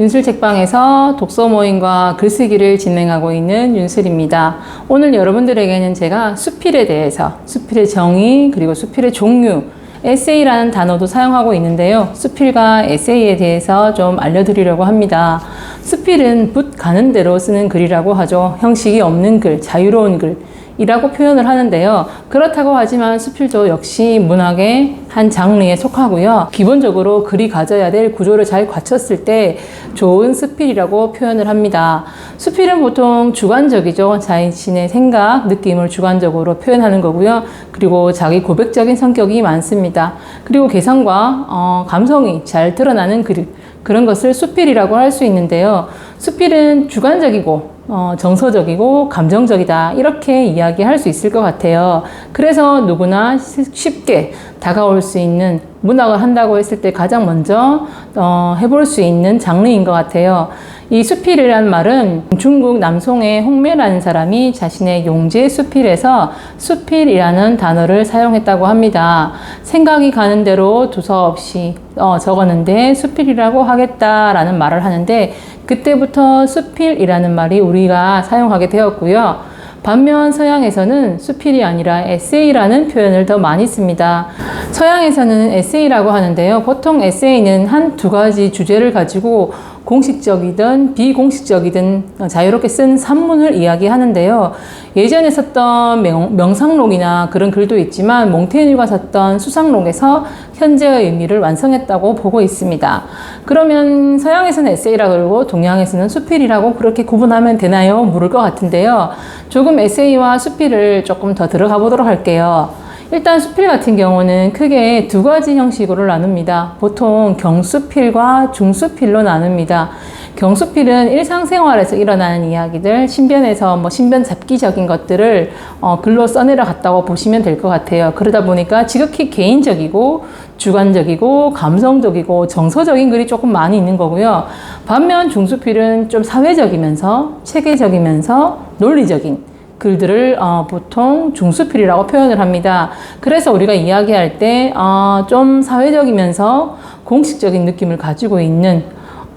윤슬 책방에서 독서 모임과 글쓰기를 진행하고 있는 윤슬입니다. 오늘 여러분들에게는 제가 수필에 대해서 수필의 정의 그리고 수필의 종류 에세이라는 단어도 사용하고 있는데요. 수필과 에세이에 대해서 좀 알려드리려고 합니다. 수필은 붓 가는 대로 쓰는 글이라고 하죠. 형식이 없는 글, 자유로운 글. 이라고 표현을 하는데요. 그렇다고 하지만 수필도 역시 문학의 한 장르에 속하고요. 기본적으로 글이 가져야 될 구조를 잘 갖췄을 때 좋은 수필이라고 표현을 합니다. 수필은 보통 주관적이죠. 자신의 생각, 느낌을 주관적으로 표현하는 거고요. 그리고 자기 고백적인 성격이 많습니다. 그리고 개성과 어, 감성이 잘 드러나는 글, 그런 것을 수필이라고 할 수 있는데요. 수필은 주관적이고 어, 정서적이고 감정적이다 이렇게 이야기할 수 있을 것 같아요. 그래서 누구나 쉽게 다가올 수 있는 문학을 한다고 했을 때 가장 먼저 어, 해볼 수 있는 장르인 것 같아요. 이 수필이라는 말은 중국 남송의 홍매라는 사람이 자신의 용제 수필에서 수필이라는 단어를 사용했다고 합니다. 생각이 가는 대로 두서없이 어, 적었는데 수필이라고 하겠다라는 말을 하는데 그때부터 수필이라는 말이 우리가 사용하게 되었고요. 반면 서양에서는 수필이 아니라 에세이라는 표현을 더 많이 씁니다. 서양에서는 에세이라고 하는데요. 보통 에세이는 한 두 가지 주제를 가지고 공식적이든 비공식적이든 자유롭게 쓴 산문을 이야기하는데요. 예전에 썼던 명, 상록이나 그런 글도 있지만 몽테뉴가 썼던 수상록에서 현재의 의미를 완성했다고 보고 있습니다. 그러면 서양에서는 에세이라고 그러고 동양에서는 수필이라고 그렇게 구분하면 되나요? 물을 것 같은데요. 조금 에세이와 수필을 조금 더 들어가 보도록 할게요. 일단 수필 같은 경우는 크게 두 가지 형식으로 나눕니다. 보통 경수필과 중수필로 나눕니다. 경수필은 일상생활에서 일어나는 이야기들, 신변에서 뭐 신변 잡기적인 것들을 어, 글로 써내려 갔다고 보시면 될 것 같아요. 그러다 보니까 지극히 개인적이고 주관적이고 감성적이고 정서적인 글이 조금 많이 있는 거고요. 반면 중수필은 좀 사회적이면서 체계적이면서 논리적인 글들을 어, 보통 중수필이라고 표현을 합니다. 그래서 우리가 이야기할 때 어, 좀 사회적이면서 공식적인 느낌을 가지고 있는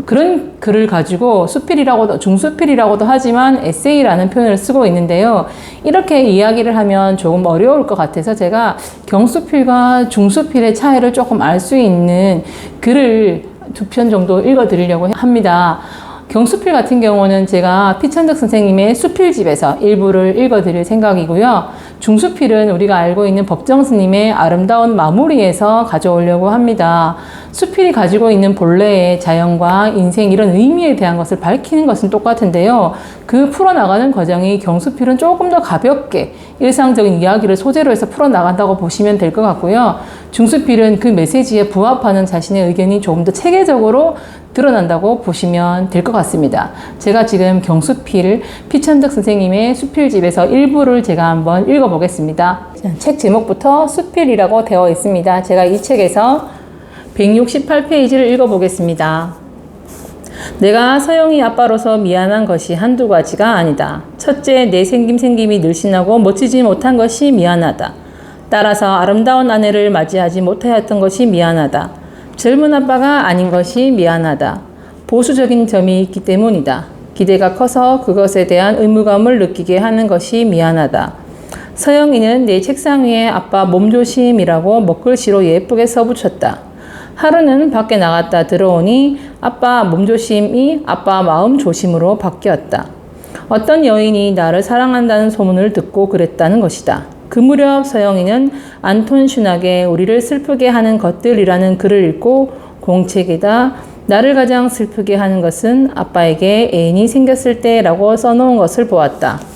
그런 글을 가지고 수필이라고도 중수필이라고도 하지만 에세이라는 표현을 쓰고 있는데요. 이렇게 이야기를 하면 조금 어려울 것 같아서 제가 경수필과 중수필의 차이를 조금 알 수 있는 글을 두 편 정도 읽어드리려고 합니다. 경수필 같은 경우는 제가 피천득 선생님의 수필집에서 일부를 읽어드릴 생각이고요. 중수필은 우리가 알고 있는 법정 스님의 아름다운 마무리에서 가져오려고 합니다. 수필이 가지고 있는 본래의 자연과 인생 이런 의미에 대한 것을 밝히는 것은 똑같은데요. 그 풀어나가는 과정이 경수필은 조금 더 가볍게 일상적인 이야기를 소재로 해서 풀어나간다고 보시면 될 것 같고요. 중수필은 그 메시지에 부합하는 자신의 의견이 조금 더 체계적으로 드러난다고 보시면 될 것 같습니다. 제가 지금 경수필 피천득 선생님의 수필집에서 일부를 제가 한번 읽어 보겠습니다. 책 제목부터 수필이라고 되어 있습니다. 제가 이 책에서 168페이지를 읽어보겠습니다. 내가 서영이 아빠로서 미안한 것이 한두 가지가 아니다. 첫째, 내 생김 생김이 늘씬하고 멋지지 못한 것이 미안하다. 따라서 아름다운 아내를 맞이하지 못하였던 것이 미안하다. 젊은 아빠가 아닌 것이 미안하다. 보수적인 점이 있기 때문이다. 기대가 커서 그것에 대한 의무감을 느끼게 하는 것이 미안하다. 서영이는 내 책상 위에 아빠 몸조심이라고 먹글씨로 예쁘게 써붙였다. 하루는 밖에 나갔다 들어오니 아빠 몸조심이 아빠 마음조심으로 바뀌었다. 어떤 여인이 나를 사랑한다는 소문을 듣고 그랬다는 것이다. 그 무렵 서영이는 안톤 슈낙의 우리를 슬프게 하는 것들이라는 글을 읽고 공책에다 나를 가장 슬프게 하는 것은 아빠에게 애인이 생겼을 때라고 써놓은 것을 보았다.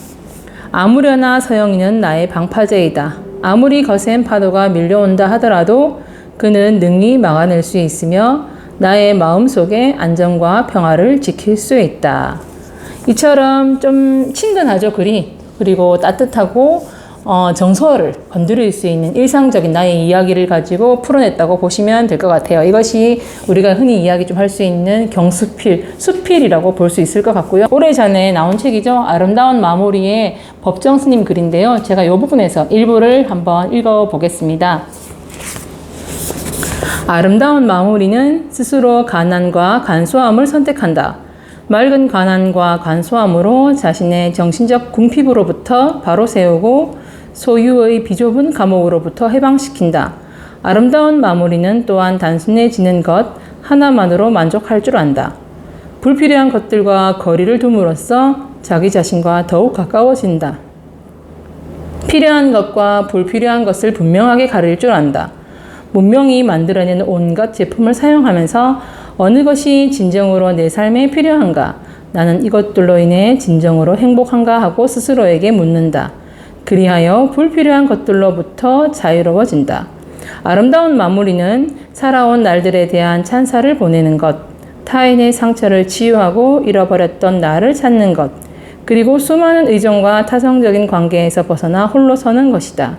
아무려나 서영이는 나의 방파제이다. 아무리 거센 파도가 밀려온다 하더라도 그는 능히 막아낼 수 있으며 나의 마음속에 안정과 평화를 지킬 수 있다. 이처럼 좀 친근하죠, 글이. 그리고 따뜻하고 어, 정서를 건드릴 수 있는 일상적인 나의 이야기를 가지고 풀어냈다고 보시면 될 것 같아요. 이것이 우리가 흔히 이야기 좀 할 수 있는 경수필, 수필이라고 볼 수 있을 것 같고요. 오래전에 나온 책이죠. 아름다운 마무리의 법정 스님 글인데요. 제가 이 부분에서 일부를 한번 읽어보겠습니다. 아름다운 마무리는 스스로 가난과 간소함을 선택한다. 맑은 가난과 간소함으로 자신의 정신적 궁핍으로부터 바로 세우고 소유의 비좁은 감옥으로부터 해방시킨다. 아름다운 마무리는 또한 단순해지는 것 하나만으로 만족할 줄 안다. 불필요한 것들과 거리를 둠으로써 자기 자신과 더욱 가까워진다. 필요한 것과 불필요한 것을 분명하게 가릴 줄 안다. 문명이 만들어낸 온갖 제품을 사용하면서 어느 것이 진정으로 내 삶에 필요한가? 나는 이것들로 인해 진정으로 행복한가 하고 스스로에게 묻는다. 그리하여 불필요한 것들로부터 자유로워진다. 아름다운 마무리는 살아온 날들에 대한 찬사를 보내는 것, 타인의 상처를 치유하고 잃어버렸던 나를 찾는 것, 그리고 수많은 의존과 타성적인 관계에서 벗어나 홀로 서는 것이다.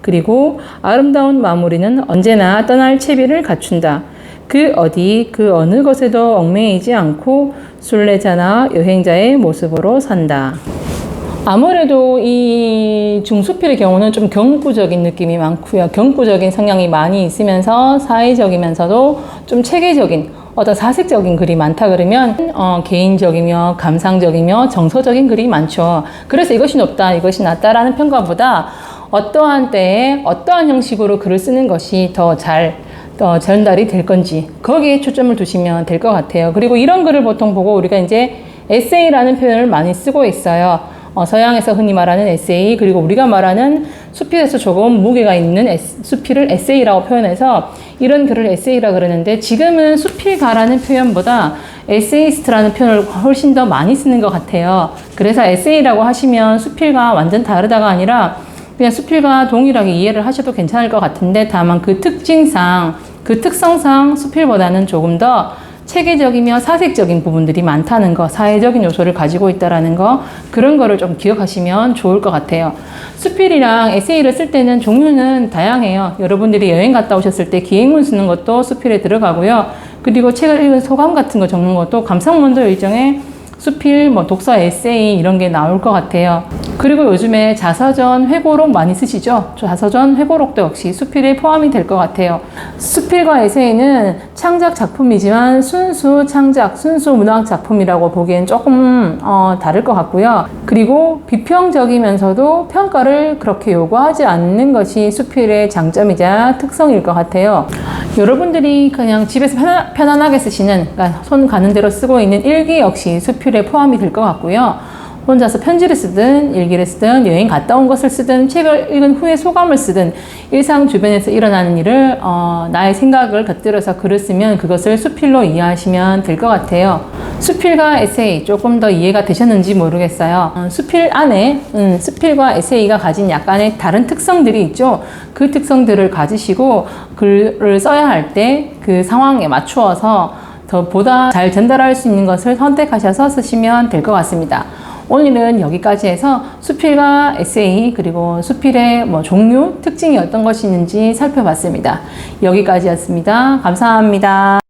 그리고 아름다운 마무리는 언제나 떠날 채비를 갖춘다. 그 어디 그 어느 것에도 얽매이지 않고 순례자나 여행자의 모습으로 산다. 아무래도 이 중수필의 경우는 좀 경구적인 느낌이 많고요. 경구적인 성향이 많이 있으면서 사회적이면서도 좀 체계적인 어떤 사색적인 글이 많다 그러면 어, 개인적이며 감상적이며 정서적인 글이 많죠. 그래서 이것이 높다, 이것이 낮다라는 평가보다 어떠한 때에 어떠한 형식으로 글을 쓰는 것이 더잘 어, 전달이 될 건지 거기에 초점을 두시면 될 것 같아요. 그리고 이런 글을 보통 보고 우리가 이제 에세이라는 표현을 많이 쓰고 있어요. 어, 서양에서 흔히 말하는 에세이 그리고 우리가 말하는 수필에서 조금 무게가 있는 에스, 수필을 에세이라고 표현해서 이런 글을 에세이라 그러는데 지금은 수필가라는 표현보다 에세이스트라는 표현을 훨씬 더 많이 쓰는 것 같아요. 그래서 에세이라고 하시면 수필과 완전 다르다가 아니라 그냥 수필과 동일하게 이해를 하셔도 괜찮을 것 같은데 다만 그 특징상 그 특성상 수필보다는 조금 더 체계적이며 사색적인 부분들이 많다는 거, 사회적인 요소를 가지고 있다라는 거, 그런 거를 좀 기억하시면 좋을 것 같아요. 수필이랑 에세이를 쓸 때는 종류는 다양해요. 여러분들이 여행 갔다 오셨을 때 기행문 쓰는 것도 수필에 들어가고요. 그리고 책을 읽은 소감 같은 거 적는 것도 감상문도 일종의 수필, 뭐 독서 에세이 이런 게 나올 것 같아요. 그리고 요즘에 자서전 회고록 많이 쓰시죠? 자서전 회고록도 역시 수필에 포함이 될 것 같아요. 수필과 에세이는 창작 작품이지만 순수 창작, 순수 문학 작품이라고 보기엔 조금 어, 다를 것 같고요. 그리고 비평적이면서도 평가를 그렇게 요구하지 않는 것이 수필의 장점이자 특성일 것 같아요. 여러분들이 그냥 집에서 편안, 편안하게 쓰시는, 그러니까 손 가는 대로 쓰고 있는 일기 역시 수필에 포함이 될 것 같고요. 혼자서 편지를 쓰든 일기를 쓰든 여행 갔다 온 것을 쓰든 책을 읽은 후에 소감을 쓰든 일상 주변에서 일어나는 일을 어, 나의 생각을 곁들여서 글을 쓰면 그것을 수필로 이해하시면 될 것 같아요. 수필과 에세이 조금 더 이해가 되셨는지 모르겠어요. 어, 수필 안에 음, 수필과 에세이가 가진 약간의 다른 특성들이 있죠. 그 특성들을 가지시고 글을 써야 할 때 그 상황에 맞추어서 더 보다 잘 전달할 수 있는 것을 선택하셔서 쓰시면 될 것 같습니다. 오늘은 여기까지 해서 수필과 에세이 그리고 수필의 뭐 종류, 특징이 어떤 것이 있는지 살펴봤습니다. 여기까지였습니다. 감사합니다.